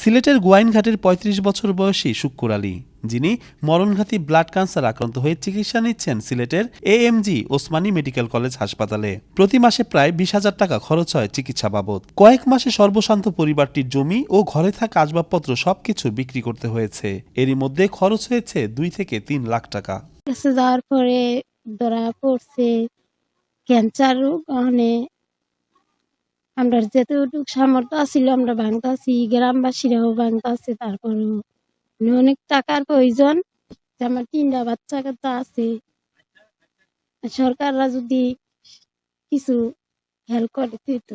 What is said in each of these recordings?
সিলেটের গোয়াইনঘাটের ৩৫ বছর বয়সী শুক্কুর আলী, যিনি মরণঘাতী ব্লাড ক্যান্সার আক্রান্ত হয়ে চিকিৎসা নিচ্ছেন সিলেটের এএমজি ওসমানী মেডিকেল কলেজ হাসপাতালে। প্রতি মাসে প্রায় বিশ হাজার টাকা খরচ হয় চিকিৎসা বাবদ। কয়েক মাসে সর্বশান্ত পরিবারটির জমি ও ঘরে থাকা আসবাবপত্র সবকিছু বিক্রি করতে হয়েছে। এরই মধ্যে খরচ হয়েছে দুই থেকে তিন লাখ টাকা। যাওয়ার পরে ধরা পড়ছে, ক্যান্সার রোগ আমরা যেতটুকু সামর্থ্য আছিল আমরা ভাঙতাছি গ্রামবাসীরাও ভাঙতাছে তারপরেও মানে অনেক টাকার প্রয়োজন যে আমার তিনটা বাচ্চা কাচ্চা আছে। সরকাররা যদি কিছু হেল্প করে দিত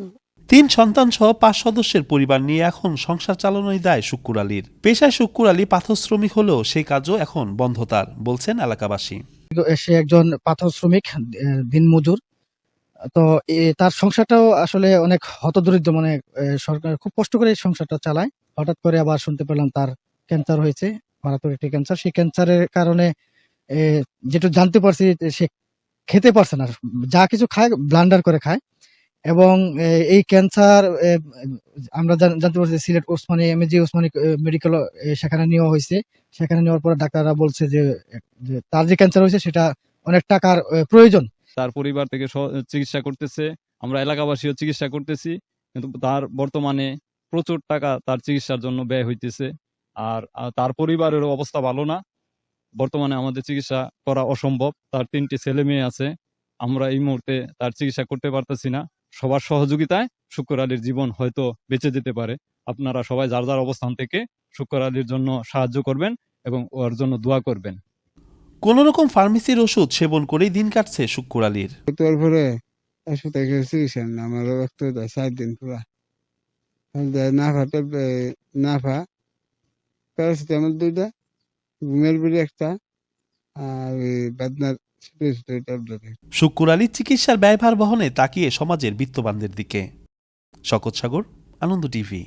তিন সন্তান সহ পাঁচ সদস্যের পরিবার নিয়ে এখন সংসার চালানোই দায় শুক্কুর আলীর। পেশায় শুক্কুর আলী পাথর শ্রমিক হলেও সেই কাজও এখন বন্ধ তার বলছেন এলাকাবাসী। সে একজন পাথর শ্রমিক দিনমজুর। তো তার সংসারটাও আসলে অনেক হতদরিদ্র মানে সরকার খুব কষ্ট করে সংসারটা চালায়। হঠাৎ করে আবার শুনতে পেলাম তার ক্যান্সার হয়েছে, মারাত্মক একটি ক্যান্সার সেই ক্যান্সারের কারণে যেটু জানতে পারছি সে খেতে পারছে না, যা কিছু খায় ব্লান্ডার করে খায়। এবং এই ক্যান্সার আমরা জানতে পারছি সিলেট ওসমানী এমএজি ওসমানী মেডিকেল সেখানে নেওয়া হয়েছে। সেখানে নেওয়ার পর ডাক্তাররা বলছে যে তার যে ক্যান্সার হয়েছে সেটা অনেক টাকার প্রয়োজন। তার পরিবার থেকে চিকিৎসা করতেছে। আমরা এলাকাবাসীও চিকিৎসা করতেছি। কিন্তু তার বর্তমানে প্রচুর টাকা তার চিকিৎসার জন্য ব্যয় হইতেছে। আর তার পরিবারেরও অবস্থা ভালো না। বর্তমানে আমাদের চিকিৎসা করা অসম্ভব। তার তিনটি ছেলে মেয়ে আছে। আমরা এই মুহূর্তে তার চিকিৎসা করতে পারতেছি না। সবার সহযোগিতায় শুক্র আলীর জীবন হয়তো বেঁচে যেতে পারে। আপনারা সবাই যার যার অবস্থান থেকে শুক্র আলীর জন্য সাহায্য করবেন এবং ওর জন্য দোয়া করবেন। কোন রকম ফার্মেসির ওষুধ সেবন করেই দিন কাটছে শুক্কুর আলীর। তারপরে হাসপাতালে গেছে না আমার রক্ত দেয় সাত দিন পুরা। নাফাটা নাফা প্যারাসিটামল দুইটা ঘুমের বিড়ি একটা আর বেদনার শুক্কুর আলীর চিকিৎসার ব্যয়ভার বহনে তাকিয়ে সমাজের বিত্তবানদের দিকে। শকত সাগর আনন্দ টিভি।